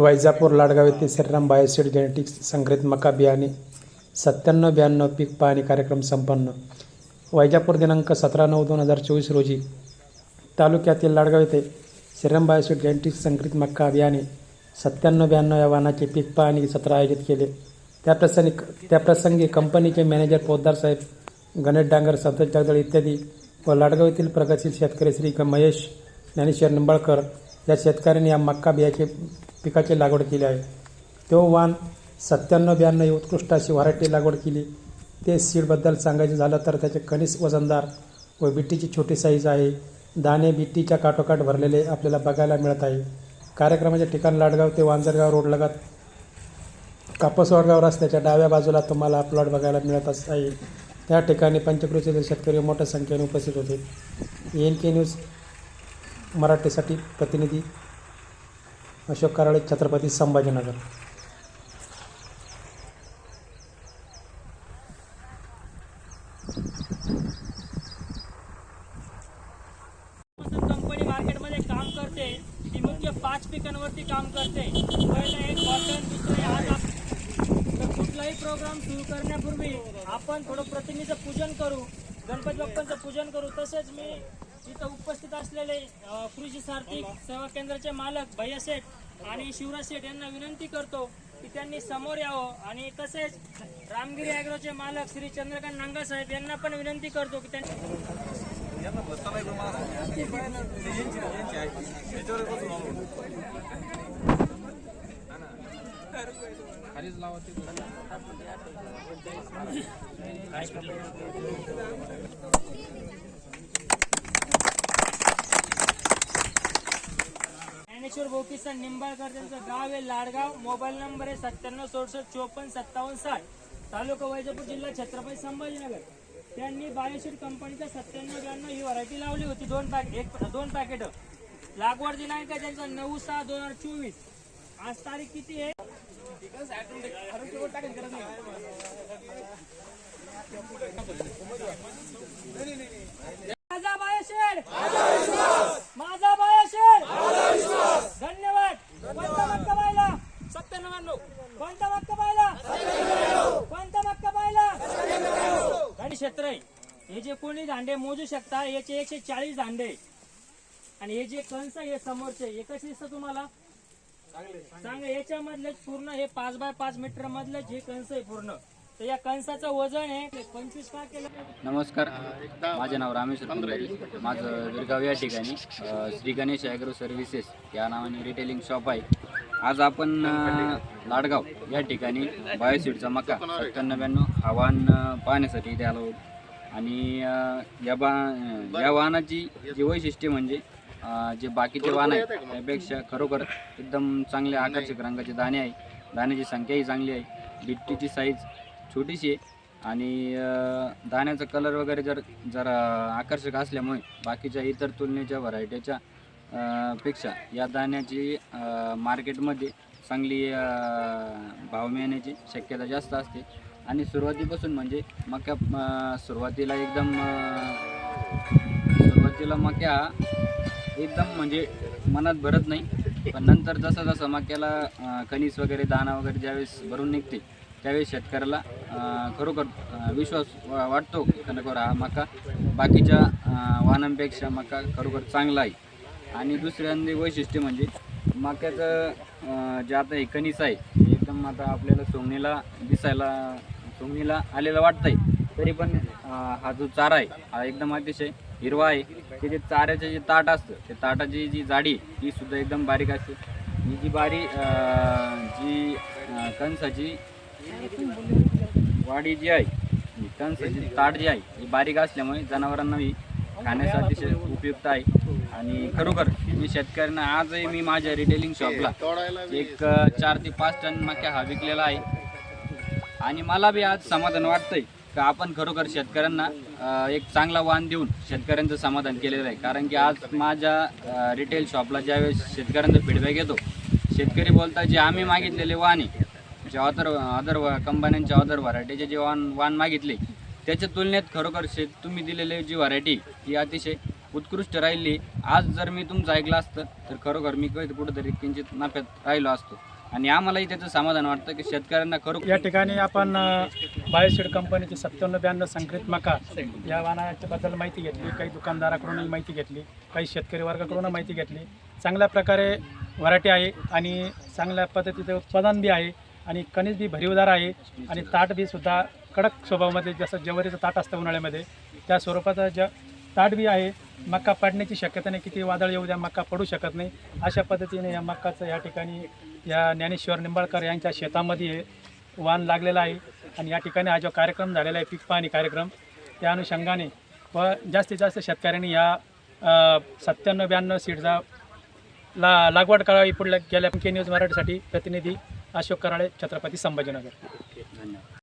वैजापूर लाडगाव येथे श्रीराम बायोसेड जेनेटिक्स संकरित मका बियाणे सत्त्याण्णव ब्याण्णव पीक पाहणी कार्यक्रम संपन्न. वैजापूर दिनांक सतरा नऊ दोन हजार चोवीस रोजी तालुक्यातील लाडगाव येथे श्रीराम बायोसेड जेनेटिक्स संग्रहित मका बियाणे सत्त्याण्णव ब्याण्णव या वाहनाचे पीक पाहणी सत्र आयोजित केले. त्याप्रसंगी त्याप्रसंगी कंपनीचे मॅनेजर पोद्दार साहेब गणेश डांगर संतोष जगदळ इत्यादी व लाडगाव येथील प्रगतशील शेतकरी श्री महेश ज्ञानेश्वर निंबाळकर या शेतकऱ्यांनी या मक्का बियाचे पिकाची लागवड केली आहे तो वाण सत्त्याण्णव ब्याण्णव ही उत्कृष्ट अशी व्हरायटी लागवड केली. ते सीडबद्दल सांगायचं झालं तर त्याचे कणीस वजनदार व बिट्टीची छोटी साईज आहे. दाणे बिट्टीच्या काठोकाठ भरलेले आपल्याला बघायला मिळत आहे. कार्यक्रमाचे ठिकाण लाडगाव ते वांजरगाव रोड लगत कापसवाडगाव रस्त्याच्या डाव्या बाजूला तुम्हाला प्लॉट बघायला मिळत अस आहे. त्या ठिकाणी पंचकृषीतील शेतकरी मोठ्या संख्येने उपस्थित होते. एन के न्यूज मराठीसाठी प्रतिनिधी अशोक कराळे छत्रपती संभाजीनगर. कंपनी मार्केटमध्ये काम करते ती मुख्य पाच पिकांवरती काम करते. पहिलं एक कॉटन दुसरं आज तर कुठलाही प्रोग्राम सुरू करण्यापूर्वी आपण थोडं प्रतिमेचं पूजन करू गणपती बाप्पांचं पूजन करू तसेच मी इथं उपस्थित असलेले कृषी सार्थिक सेवा केंद्राचे मालक भैया शेठ आणि शिवराज शेठ यांना विनंती करतो की त्यांनी समोर यावं आणि तसेच रामगिरी ॲग्रोचे मालक श्री चंद्रकांत नांगा साहेब यांना पण विनंती करतो की त्यांनी ज्ञानेश्वर बोकीचा निंबाळकर त्यांचं गाव आहे लाडगाव. मोबाईल नंबर आहे सत्त्याण्णव सदुसष्ट चोपन्न सत्तावन्न साठ. तालुका वैजापूर जिल्हा छत्रपती संभाजीनगर. त्यांनी बायोशीट कंपनीच्या सत्त्याण्णव ब्याण्णव ही व्हरायटी लावली होती. दोन पॅक एक दोन पॅकेट. लागवड दिनांक आहे त्यांचा नऊ सहा दोन हजार चोवीस. आज तारीख किती आहे बायोशेड माझा बायोशेड धन्यवाद कोणता मक्का पाहिला सत्त्याण्णव कोणता मक्का पाहिला कोणता मक्का पाहिला आणि क्षेत्र आहे हे जे कोणी दांडे मोजू शकता. याचे एकशे चाळीस दांडे. आहे. आणि हे जे कंस आहे हे समोरचे हे कसे दिसतं तुम्हाला? सांगा याच्यामधले पूर्ण हे पाच बाय पाच मीटर मधलं जे कंस आहे पूर्ण. तर या कंसाचं वजन आहे पंचवीस का केलं? नमस्कार माझे नाव रामेश्वर कुंभारी. माझं दुर्गाव या ठिकाणी अ, श्री गणेश ॲग्रो सर्व्हिसेस या नावाने रिटेलिंग शॉप आहे. आज आपण अ, लाडगाव या ठिकाणी बायोसीडचा मका सत्त्याण्णव ब्याण्णव आव्हान अ, पाहण्यासाठी इथे आलो आहोत. आणि या बा या वाहनाची जी वैशिष्ट्य म्हणजे जे बाकीचे वाहन आहेत त्यापेक्षा खरोखर एकदम चांगले आकर्षक रंगाचे दाणे आहे. दाण्याची संख्याही चांगली आहे. बिट्टीची साईज छोटीशी आहे. आणि दाण्याचा कलर वगैरे जर जरा आकर्षक असल्यामुळे बाकीच्या इतर तुलनेच्या व्हरायटीच्या पेक्षा या दाण्याची मार्केटमध्ये चांगली भाव मिळण्याची शक्यता जास्त असते. आणि सुरुवातीपासून म्हणजे मक्या सुरुवातीला एकदम सुरुवातीला मक्या एकदम म्हणजे मनात भरत नाही. पण नंतर जसं जसं मक्याला अ, कणीस वगैरे दाणा वगैरे ज्यावेळेस भरून निघते त्यावेळेस शेतकऱ्याला खरोखर विश्वास वा- वाटतो की खरोखर हा मका बाकीच्या वाहनांपेक्षा मका खरोखर चांगला आहे. आणि दुसऱ्यांदे वैशिष्ट्य म्हणजे मक्याचं जे आता हे कणीस आहे हे एकदम आता आपल्याला सोंगणीला दिसायला सोंगणीला आलेलं वाटतंय. तरी पण हा जो चारा आहे हा एकदम अतिशय हिरवा आहे. ते जे चाऱ्याचं जे ताट असतं ते ताटाची जी जाडी ती सुद्धा एकदम बारीक असते. ही जी बारी जी कणसाची वाडी जी आहे कणसाची ताट जी आहे ही बारीक असल्यामुळे जनावरांनाही खाण्यासाठी अतिशय उपयुक्त आहे. आणि खरोखर मी शेतकऱ्यांना आजही मी माझ्या रिटेलिंग शॉपला एक चार ते पाच टन मक्या हा विकलेला आहे. आणि मला बी आज समाधान वाटतंय का आपण खरोखर शेतकऱ्यांना एक चांगला वाण देऊन शेतकऱ्यांचं समाधान केलेलं आहे. कारण की आज माझ्या रिटेल शॉपला ज्यावेळेस शेतकऱ्यांचा फीडबॅक येतो शेतकरी बोलतात जे आम्ही मागितलेले वाण आहे जे अदर अदर कंपन्यांच्या अदर व्हरायटीचे जे वाण वाण मागितले त्याच्या तुलनेत खरोखर शेत तुम्ही दिलेली जी व्हरायटी ही अतिशय उत्कृष्ट राहिली. आज जर मी तुमचं ऐकलं असतं तर खरोखर मी कधी कुठेतरी किंचित नफ्यात राहिलो असतो. आणि आम्हालाही त्याचं समाधान वाटतं की शेतकऱ्यांना खरोखर या ठिकाणी आपण बायोसीड कंपनीची सत्त्याण्णव ब्याण्णव संकरित मका या वाहनाच्याबद्दल माहिती घेतली. काही दुकानदाराकडूनही माहिती घेतली. काही शेतकरी वर्गाकडून माहिती घेतली. चांगल्या प्रकारे व्हरायटी आहे आणि चांगल्या पद्धतीचं उत्पादन बी आहे. आणि कणीस बी भरीवदार आहे आणि ताट बी सुद्धा कडक स्वभावामध्ये जसं जवारीचं ताट असतं उन्हाळ्यामध्ये त्या स्वरूपाचा ज ताट बी आहे मक्का पडण्याची शक्यता नाही किती वादळ येऊ द्या मका पडू शकत नाही. अशा पद्धतीने या मक्काचं या ठिकाणी या ज्ञानेश्वर निंबाळकर यांच्या शेतामध्ये वाण लागलेला आहे आणि या ठिकाणी हा जो कार्यक्रम झालेला आहे पीक पाहणी कार्यक्रम त्या अनुषंगाने व जास्तीत जास्त शेतकऱ्यांनी या सत्त्याण्णव ब्याण्णव सीटचा ला लागवड करावी पुढल्या गेल्या के न्यूज मराठीसाठी प्रतिनिधी अशोक कराळे छत्रपती संभाजीनगर. धन्यवाद.